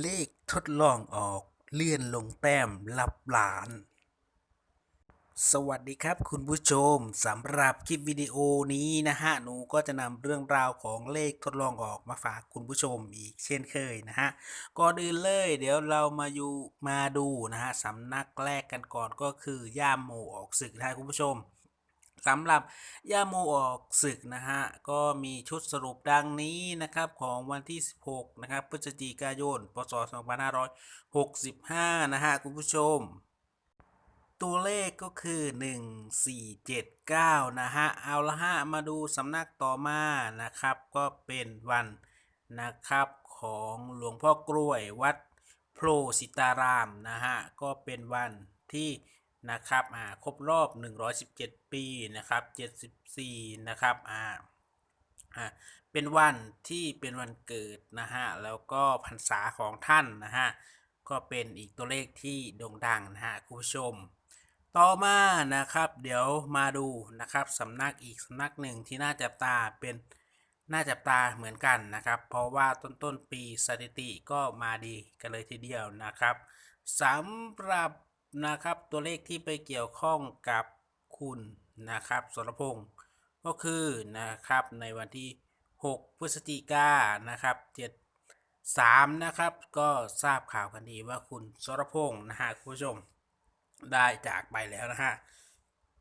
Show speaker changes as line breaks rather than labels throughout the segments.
เลขทดลองออกเลื่อนลงแต้มลับหลาน สวัสดีครับคุณผู้ชมสำหรับคลิปวิดีโอนี้นะฮะหนูก็จะนำเรื่องราวของเลขทดลองออกมาฝากคุณผู้ชมอีกเช่นเคยนะฮะก่อนอื่นเลย เดี๋ยวเรามาอยู่มาดูนะฮะสำนักแรกกันก่อนก็คือย่ามโมออกศึกนะฮะคุณผู้ชม สำหรับย่าโมออกศึกนะฮะ ก็มีชุดสรุปดังนี้นะครับของวันที่ 16 นะครับพฤศจิกายน พศ 2565 นะฮะ คุณผู้ชม ตัวเลขก็คือ 1 4 7 9 นะฮะ เอาละฮะ มาดูสำนักต่อมานะครับ ก็เป็นวันนะครับของหลวงพ่อกล้วยวัดโพสิตารามนะฮะ ก็เป็นวันที่ นะครับอ่าครบรอบ 117 ปีนะครับ74นะครับอ่าอ่าเป็นวันที่เป็นวันเกิดนะฮะแล้วก็พรรษาของท่านนะฮะก็เป็นอีกตัวเลขที่โด่งดังนะฮะคุณผู้ชม ต่อมานะครับ เดี๋ยวมาดูนะครับสำนักอีกสำนักหนึ่งที่น่าจับตาเป็นน่าจับตาเหมือนกันนะครับ เพราะว่าต้นต้นปีสถิติก็มาดีกันเลยทีเดียวนะครับสำหรับ นะครับ ตัวเลขที่ไปเกี่ยวข้องกับคุณนะครับสรพงศ์ก็คือนะครับในวันที่ 6 พฤศจิกายนนะครับ7 3นะครับ ก็ทราบข่าวกันดีว่าคุณสรพงศ์นะฮะคุณผู้ชมได้จากไปแล้วนะฮะ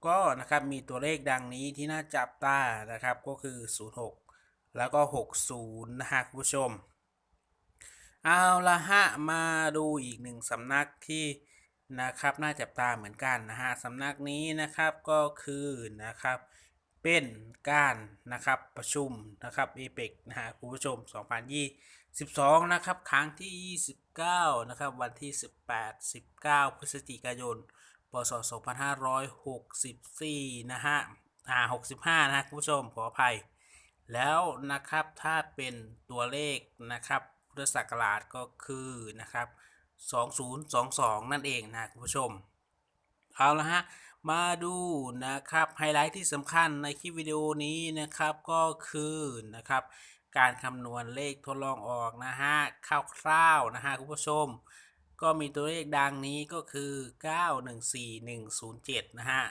ก็นะครับมีตัวเลขดังนี้ที่น่าจับตานะครับก็คือ 06 แล้วก็ 60 นะฮะคุณผู้ชม เอาละฮะมาดูอีกหนึ่งสำนักที่ นะครับน่าจับตาเหมือนกันนะฮะสำนักนี้นะครับก็คือนะครับเป็นการนะครับประชุมนะครับเอเปกนะฮะคุณผู้ชม 2022 นะครับครั้งที่ 29 นะครับวันที่ 18 19 พฤศจิกายน พศ 2564 นะฮะอ่า65 นะฮะคุณผู้ชมขออภัย แล้วนะครับถ้าเป็นตัวเลขนะครับพุทธศักราชก็คือนะครับ 2022 นั่นเองนะคุณผู้ชม เอาละฮะ มาดูนะครับไฮไลท์ที่สำคัญในคลิปวิดีโอนี้นะครับก็คือนะครับการคำนวณเลขทดลองออกนะฮะคร่าวๆนะฮะคุณผู้ชม ก็มีตัวเลขดังนี้ก็คือ 914107 นะฮะ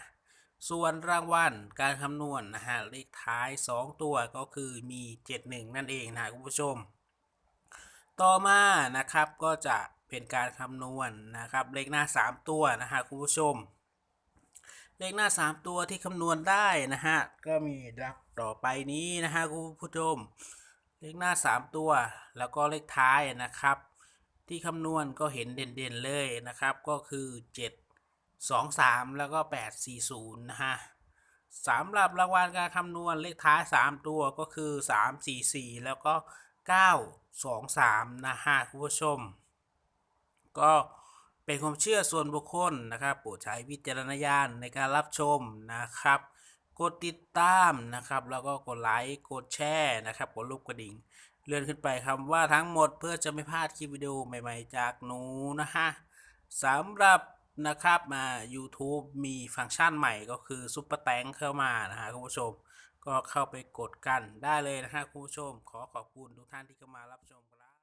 ส่วนรางวัลการคำนวณนะฮะเลขท้าย 2 ตัวก็คือมี 71 นั่นเองนะคุณผู้ชม ต่อมานะครับก็จะ เป็นการคำนวณนะครับ เลขหน้า 3 ตัวนะฮะคุณผู้ชม เลขหน้า 3 ตัวที่คำนวณได้นะฮะก็มีดักต่อไปนี้นะฮะคุณผู้ชม เลขหน้า 3 ตัว แล้วก็เลขท้ายนะครับ ที่คำนวณก็เห็นเด่นๆเลยนะครับ ก็คือ 7 2 3 แล้วก็ 8 4 0 นะฮะสำหรับรางวัลการคำนวณเลขท้าย 3 ตัวก็คือ 3 4 4 แล้วก็ 9 2 3 นะฮะคุณผู้ชม ก็เป็นความเชื่อส่วนบุคคลนะครับโปรดใช้วิจารณญาณในการรับชมนะครับ กดติดตามนะครับ แล้วก็กดไลค์กดแชร์นะครับกดรูปกระดิ่ง เลื่อนขึ้นไปคำว่าทั้งหมดเพื่อจะไม่พลาดคลิปวิดีโอใหม่ๆจากหนูนะฮะสำหรับนะครับมา YouTube มีฟังก์ชันใหม่ก็คือซุปเปอร์แตงเข้ามานะฮะคุณผู้ชม ก็เข้าไปกดกันได้เลยนะฮะคุณผู้ชม ขอขอบคุณทุกท่านที่เข้ามารับชม